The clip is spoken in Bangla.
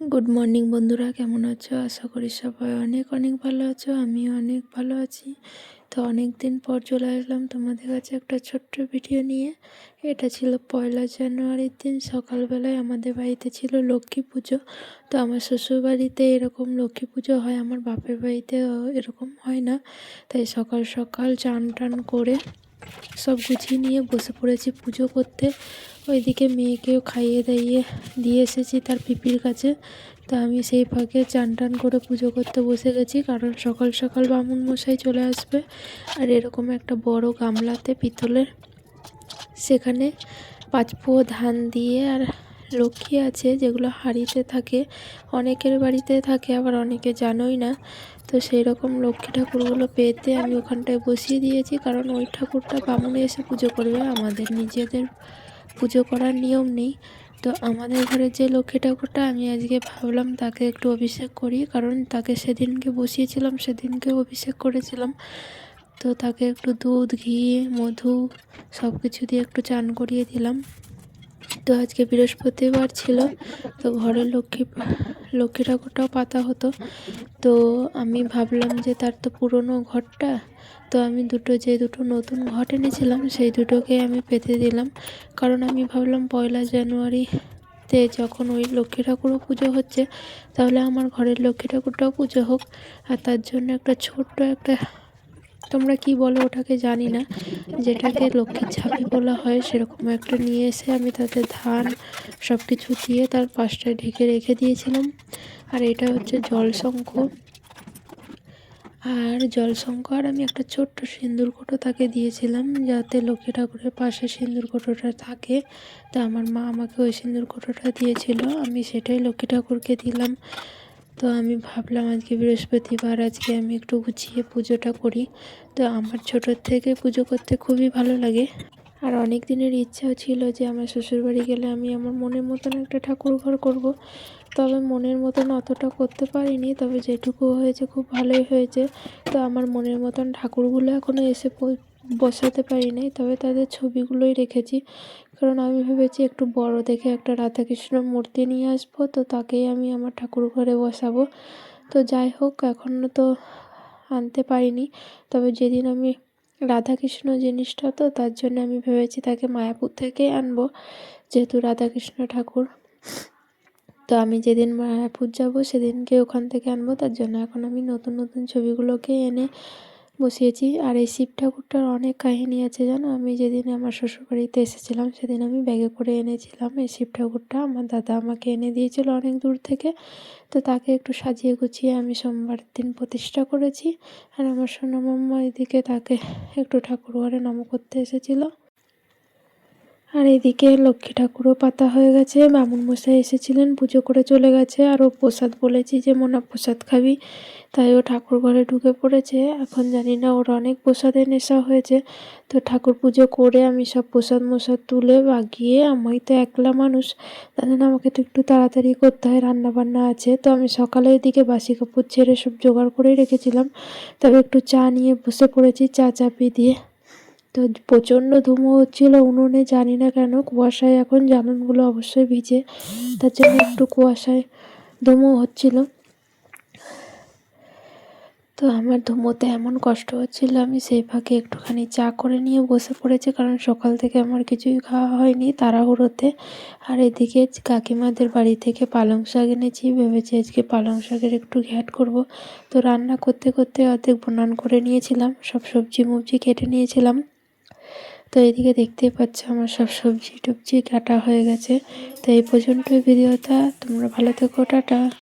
গুড মর্নিং বন্ধুরা। কেমন আছো? আশা করি সবাই অনেক অনেক ভালো আছো। আমি অনেক ভালো আছি। তো অনেক দিন পর চলে আসলাম তোমাদের কাছে একটা ছোট্ট ভিডিও নিয়ে। এটা ছিল পয়লা জানুয়ারির দিন। সকালবেলায় আমাদের বাড়িতে ছিল লক্ষ্মী পুজো। তো আমার শ্বশুর বাড়িতে এরকম লক্ষ্মী পুজো হয়, আমার বাপের বাড়িতে এরকম হয় না। তাই সকাল সকাল চান টান করে সব গুছিয়ে নিয়ে বসে পড়েছি পুজো করতে। ওইদিকে মেয়েকেও খাইয়ে দাইয়ে দিয়ে এসেছি তার পিপির কাছে। তা আমি সেই ফাঁকে চান টান করে পুজো করতে বসে গেছি, কারণ সকাল সকাল বামুন মশাই চলে আসবে। আর এরকম একটা বড় গামলাতে পিতলের সেখানে পাঁচপো ধান দিয়ে আর লক্ষ্মী আছে যেগুলো হাঁড়িতে থাকে, অনেকের বাড়িতে থাকে, আবার অনেকে জানোই না। তো সেই রকম লক্ষ্মী ঠাকুরগুলো পেতে আমি ওখানটায় বসিয়ে দিয়েছি, কারণ ওই ঠাকুরটা বামুনে এসে পুজো করবে আমাদের নিজেদের পুজো করার নিয়ম নেই। তো আমাদের ঘরে যে লক্ষ্মী ঠাকুরটা, আমি আজকে ভাবলাম তাকে একটু অভিষেক করি, কারণ তাকে সেদিনকে বসিয়েছিলাম, সেদিনকে অভিষেক করেছিলাম। তো তাকে একটু দুধ, ঘি, মধু সব কিছু দিয়ে একটু চান করিয়ে দিলাম। তো আজকে বৃহস্পতিবার ছিল, তো ঘরের লক্ষ্মী লক্ষ্মী ঠাকুরটাও পাতা হতো। তো আমি ভাবলাম যে তার তো পুরনো ঘরটা, তো আমি দুটো, যে দুটো নতুন ঘট এনেছিলাম, সেই দুটোকে আমি পেতে দিলাম। কারণ আমি ভাবলাম পয়লা জানুয়ারিতে যখন ওই লক্ষ্মী ঠাকুরও পুজো হচ্ছে, তাহলে আমার ঘরের লক্ষ্মী ঠাকুরটাও পুজো হোক। আর তার জন্য একটা ছোট্ট একটা তোমরা কি বলো ওটাকে জানি না। যেটাকে লক্ষ্মীর ঝাঁপি বলা হয় সেরকম একটা নিয়ে এসে আমি তাতে ধান সব কিছু দিয়ে তার পাশটায় ঢেকে রেখে দিয়েছিলাম। আর এটা হচ্ছে জলশঙ্খ আর জলশঙ্খ আর আমি একটা ছোট্ট সিঁদুর কোটো তাকে দিয়েছিলাম যাতে লক্ষ্মী ঠাকুরের পাশে সিঁদুর কোটোটা থাকে। তা আমার মা আমাকে ওই সিঁদুর কোটোটা দিয়েছিল। আমি সেটাই লক্ষ্মী ঠাকুরকে দিলাম। তো আমি ভাবলাম আজকে বৃহস্পতিবার, আজকে আমি একটু গুছিয়ে পুজোটা করি। তো আমার ছোটোর থেকে পুজো করতে খুবই ভালো লাগে। আর অনেক দিনের ইচ্ছাও ছিল যে আমার শ্বশুরবাড়ি গেলে আমি আমার মনের মতন একটা ঠাকুর ঘর করব। তবে মনের মতন অতটা করতে পারিনি, তবে যেটুকু হয়েছে খুব ভালোই হয়েছে। তো আমার মনের মতন ঠাকুরগুলো এখনও এসে বসাতে পারিনি তবে তাদের ছবিগুলোই রেখেছি। কারণ আমি ভেবেছি একটু বড় দেখে একটা রাধাকৃষ্ণ মূর্তি নিয়ে আসব, তো তাকেই আমি আমার ঠাকুর ঘরে বসাবো। তো যাই হোক, এখনও তো আনতে পারিনি, তবে যেদিন আমি রাধাকৃষ্ণ জিনিসটা, তো তার জন্য আমি ভেবেছি তাকে মায়াপুর থেকেই আনব, যেহেতু রাধাকৃষ্ণ ঠাকুর। তো আমি যেদিন মায়াপুর যাব, সেদিনকে ওখান থেকে আনব, তার জন্য এখন আমি নতুন নতুন ছবিগুলোকে এনে বসিয়েছি। আর এই শিব ঠাকুরটার অনেক কাহিনী আছে, জানো? আমি যেদিন আমার শ্বশুরবাড়িতে এসেছিলাম, সেদিন আমি ব্যাগে করে এনেছিলাম এই শিব ঠাকুরটা। আমার দাদা আমাকে এনে দিয়েছিল অনেক দূর থেকে। তো তাকে একটু সাজিয়ে গুছিয়ে আমি সোমবার দিন প্রতিষ্ঠা করেছি। আর আমার সোনামাম্মা এদিকে তাকে একটু ঠাকুর ঘরে নম করতে এসেছিল। আর এদিকে লক্ষ্মী ঠাকুরও পাতা হয়ে গেছে। বামুন মশাই এসেছিলেন, পুজো করে চলে গেছে। আর ও প্রসাদ বলেছি যে, মোনা প্রসাদ খাবি। তাই ও ঠাকুর ঘরে ঢুকে পড়েছে। এখন জানি না, ওর অনেক প্রসাদের নেশা হয়েছে। তো ঠাকুর পুজো করে আমি সব প্রসাদ মশাদ তুলে বাগিয়ে, আমি তো একলা মানুষ তাই জন্য আমাকে তো একটু তাড়াতাড়ি করতে হয় রান্না বান্না আছে। তো আমি সকালের দিকে বাসি কাপড় ছেড়ে সব জোগাড় করেই রেখেছিলাম। তবে একটু চা নিয়ে বসে পড়েছি, চা চাপি দিয়ে। তো প্রচণ্ড ধুমো হচ্ছিল, উনুনে জানি না কেন কুয়াশায় এখন জ্বালনগুলো অবশ্যই ভিজে। তার জন্য একটু কুয়াশায় ধুমো হচ্ছিল। তো আমার ধুমোতে এমন কষ্ট হচ্ছিল, আমি সেই ফাঁকে একটুখানি চা করে নিয়ে বসে পড়েছি, কারণ সকাল থেকে আমার কিছুই খাওয়া হয়নি তাড়াহুড়োতে। আর এদিকে কাকিমাদের বাড়ি থেকে পালং শাক এনেছি, ভেবেছি আজকে পালং শাকের একটু ঘ্যাট করব। তো রান্না করতে করতে অর্ধেক বনান করে নিয়েছিলাম, সব সবজি মুবজি কেটে নিয়েছিলাম। তো এদিকে দেখতেই পাচ্ছ আমার সব সবজি টবজি কাটা হয়ে গেছে। তো এই পর্যন্ত ভিডিওটা, তোমরা ভালো থেকো, টাটা।